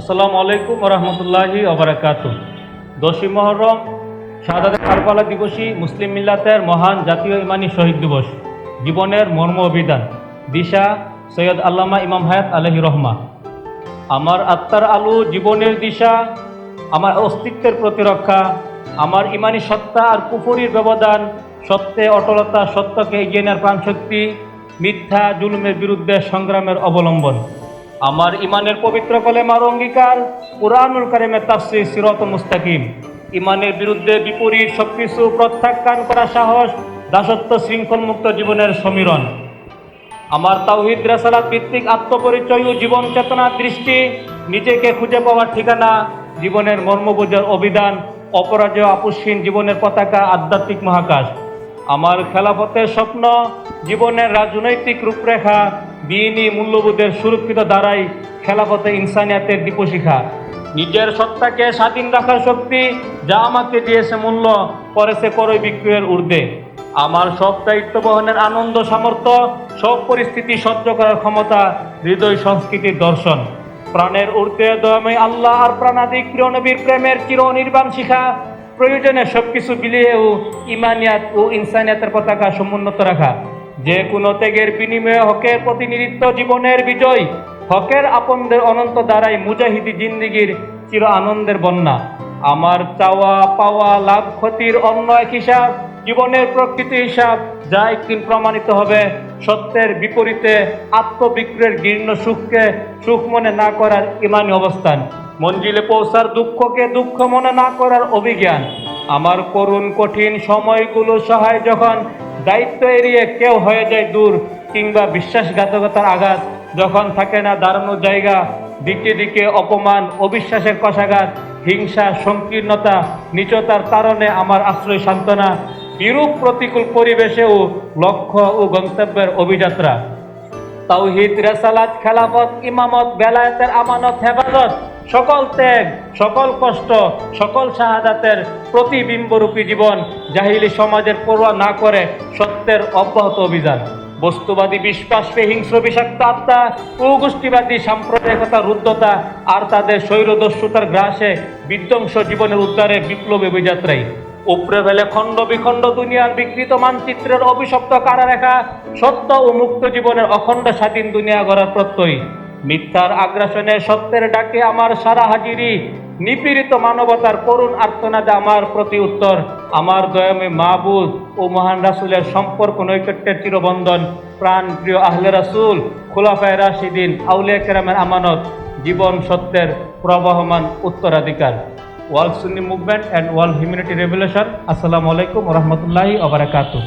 আসসালামু আলাইকুম রহমতুল্লাহি অবরাকাত দশই মহরম শাহাদ কারবালা দিবসী, মুসলিম মিল্লাতের মহান জাতীয় ইমানি শহীদ দিবস, জীবনের মর্ম অভিধান, দিশা সৈয়দ আল্লামা ইমাম হায়াত আলহি রহমা। আমার আত্মার আলো জীবনের দিশা, আমার অস্তিত্বের প্রতিরক্ষা, আমার ইমানি সত্তা আর কুফরির ব্যবধান, সত্যে অটলতা সত্যকে এগিয়ে নেওয়ার প্রাণশক্তি, মিথ্যা, জুলুমের বিরুদ্ধে সংগ্রামের অবলম্বন। আমার ইমানের পবিত্র কলেমার অঙ্গীকার, কোরআনুল কারিমের তাফসির সিরত মুস্তাকিম। ইমানের বিরুদ্ধে বিপরীত সবকিছু প্রত্যাখ্যান করা সাহস, দাসত্ব শৃঙ্খলমুক্ত জীবনের সমীরণ। আমার তাওহিদ রেসালাত ভিত্তিক আত্মপরিচয় ও জীবন চেতনার দৃষ্টি নিজেকে খুঁজে পাওয়ার ঠিকানা, জীবনের মর্মবোঝার অভিধান, অপরাজয় আপুসীন জীবনের পতাকা আধ্যাত্মিক মহাকাশ। আমার খেলাফতের স্বপ্ন, জীবনের রাজনৈতিক রূপরেখা দিনই মূল্যবোধের সুরক্ষিত দ্বারাই খেলাফতে ইনসানিয়াতের দীপশিখা নিজের সত্তাকে স্বাধীন রাখার শক্তি যা আমাকে দিয়েছে মূল্য করেছে করই বিক্রয়ের ঊর্ধ্বে। আমার সব দায়িত্ব বহনের আনন্দ, সামর্থ্য, সব পরিস্থিতি সহ্য করার ক্ষমতা, হৃদয় সংস্কৃতির দর্শন। প্রাণের ঊর্ধ্বে দয়াময় আল্লাহ আর প্রাণাদিক প্রিয় নবীর প্রেমের চির নির্বাণ শিখা। প্রয়োজনে সবকিছু ও ইমানিয়াত ও ইনসানিয়াতের পতাকা সমুন্নত রাখা। যে কোনো ত্যাগের বিনিময়ে হকের প্রতিনিধিত্ব জীবনের বিজয়, হকের আপনদের অনন্ত দ্বারাই মুজাহিদি জিন্দিগির চির আনন্দের বন্যা। আমার চাওয়া পাওয়া লাভ ক্ষতির অন্য এক হিসাব, জীবনের প্রকৃতি হিসাব যা একদিন প্রমাণিত হবে, সত্যের বিপরীতে আত্মবিক্রয়ের গীর্ণ সুখকে সুখ মনে না করার ইমানি অবস্থান। মঞ্জিলে পৌঁছার দুঃখকে দুঃখ মনে না করার অভিজ্ঞান। আমার করুণ কঠিন সময়গুলো সহায় যখন দায়িত্ব এড়িয়ে কেউ হয়ে যায় দূর কিংবা বিশ্বাসঘাতকতার আঘাত, যখন থাকে না দাঁড়ানোর জায়গা, দিকে দিকে অপমান, অবিশ্বাসের কষাঘাত, হিংসা, সংকীর্ণতা, নিচতার কারণে আমার আশ্রয় সান্ত্বনা, বিরূপ প্রতিকূল পরিবেশেও লক্ষ্য ও গন্তব্যের অভিযাত্রা। তাওহিদ, রেসালাত, খেলাফত, ইমামত, বেলায়েতের আমানত, হেফাজত সকল ত্যাগ, সকল কষ্ট, সকল শাহাদাতের প্রতিবিম্বরূপী জীবন জাহিলি সমাজের পড়ুয়া না করে সত্যের অব্যাহত অভিযান। বস্তুবাদী বিশ্বাসকে হিংস্র বিষাক্ত আত্মা ও গোষ্ঠীবাদী সাম্প্রদায়িকতা, রুদ্ধতা আর তাদের স্বৈরদস্যুতার গ্রাসে বিধ্বংস জীবনের উদ্ধারে বিপ্লবী অভিযাত্রাই। উপরে ফেলে খণ্ড বিখণ্ড দুনিয়ার বিকৃত মানচিত্রের অভিশপ্ত কারারেখা, সত্য ও মুক্ত জীবনের অখণ্ড স্বাধীন দুনিয়া গড়ার প্রত্যয়। মিথ্যার আগ্রাসনে সত্যের ডাকে আমার সারা হাজিরি। নিপীড়িত মানবতার করুণ আর্তনাদে আমার প্রতি উত্তর, আমার দয়ামে মাহবুদ ও মহান রাসুলের সম্পর্ক নৈকট্যের চিরবন্ধন। প্রাণ প্রিয় আহলে রাসুল, খোলাফায় রাশিদিন, আউলিয়া কেরামের আমানত, জীবন সত্যের প্রবাহমান উত্তরাধিকার। World Sunni movement and world humanity revolution আসসালামু আলাইকুম রহমতুল্লাহি আবরাকাতু